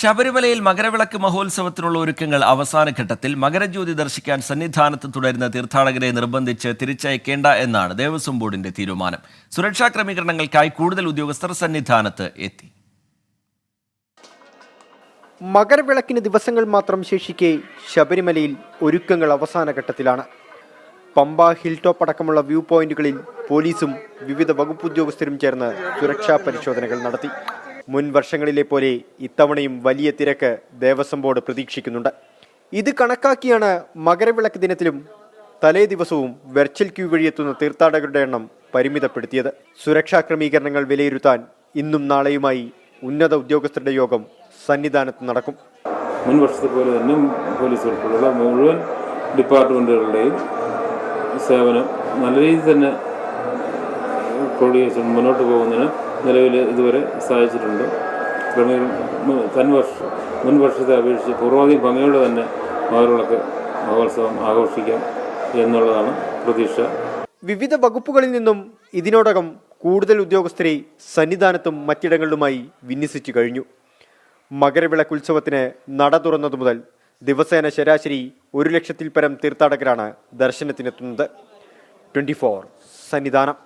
ശബരിമലയിൽ മകരവിളക്ക് മഹോത്സവത്തിനുള്ള ഒരുക്കങ്ങൾ അവസാന ഘട്ടത്തിൽ മകരജ്യോതി ദർശിക്കാൻ സന്നിധാനത്ത് തുടരുന്ന തീർത്ഥാടകരെ നിർബന്ധിച്ച് തിരിച്ചയക്കേണ്ട എന്നാണ് ദേവസ്വം ബോർഡിന്റെ തീരുമാനം. സുരക്ഷാ ക്രമീകരണങ്ങൾക്കായി കൂടുതൽ ഉദ്യോഗസ്ഥർ സന്നിധാനത്ത് എത്തി. മകരവിളക്കിന് ദിവസങ്ങൾ മാത്രം ശേഷിക്കെ ശബരിമലയിൽ ഒരുക്കങ്ങൾ അവസാന ഘട്ടത്തിലാണ്. പമ്പ ഹിൽ ടോപ്പ് അടക്കമുള്ള വ്യൂ പോയിന്റുകളിൽ പോലീസും വിവിധ വകുപ്പ് ഉദ്യോഗസ്ഥരും ചേർന്ന് സുരക്ഷാ പരിശോധനകൾ നടത്തി. മുൻ വർഷങ്ങളിലെ പോലെ ഇത്തവണയും വലിയ തിരക്ക് ദേവസ്വം ബോർഡ് പ്രതീക്ഷിക്കുന്നുണ്ട്. ഇത് കണക്കാക്കിയാണ് മകരവിളക്ക് ദിനത്തിലും തലേ ദിവസവും വെർച്വൽ ക്യൂ വഴിയെത്തുന്ന തീർത്ഥാടകരുടെ എണ്ണം പരിമിതപ്പെടുത്തിയത്. സുരക്ഷാ ക്രമീകരണങ്ങൾ വിലയിരുത്താൻ ഇന്നും നാളെയുമായി ഉന്നത ഉദ്യോഗസ്ഥരുടെ യോഗം സന്നിധാനത്ത് നടക്കും. മുൻ വർഷത്തെ പോലെ തന്നെ പോലീസ് ഉൾപ്പെടെയുള്ള മുഴുവൻ ഡിപ്പാർട്ട്മെന്റുകളുടെയും സേവനം നല്ല രീതിയിൽ തന്നെ ക്രോഡീകരിച്ച് മുന്നോട്ട് പോകുന്നതിന് നിലവിൽ ഇതുവരെ സഹായിച്ചിട്ടുണ്ട്. തൻവർഷ മുൻവർഷത്തെ വർഷം മുൻ വർഷത്തെ അപേക്ഷിച്ച് പൂർവാധികം ഭംഗിയോടെ തന്നെ മകരവിളക്ക് മഹോത്സവം ആഘോഷിക്കാം എന്നുള്ളതാണ് പ്രതീക്ഷ. വിവിധ വകുപ്പുകളിൽ നിന്നും ഇതിനോടകം കൂടുതൽ ഉദ്യോഗസ്ഥരെ സന്നിധാനത്തും മറ്റിടങ്ങളിലുമായി വിന്യസിച്ചു കഴിഞ്ഞു. മകരവിളക്ക് ഉത്സവത്തിന് നട തുറന്നതു മുതൽ ദിവസേന ശരാശരി ഒരു ലക്ഷത്തിൽ പരം തീർത്ഥാടകരാണ് ദർശനത്തിനെത്തുന്നത്. Twenty four Sannidhanam.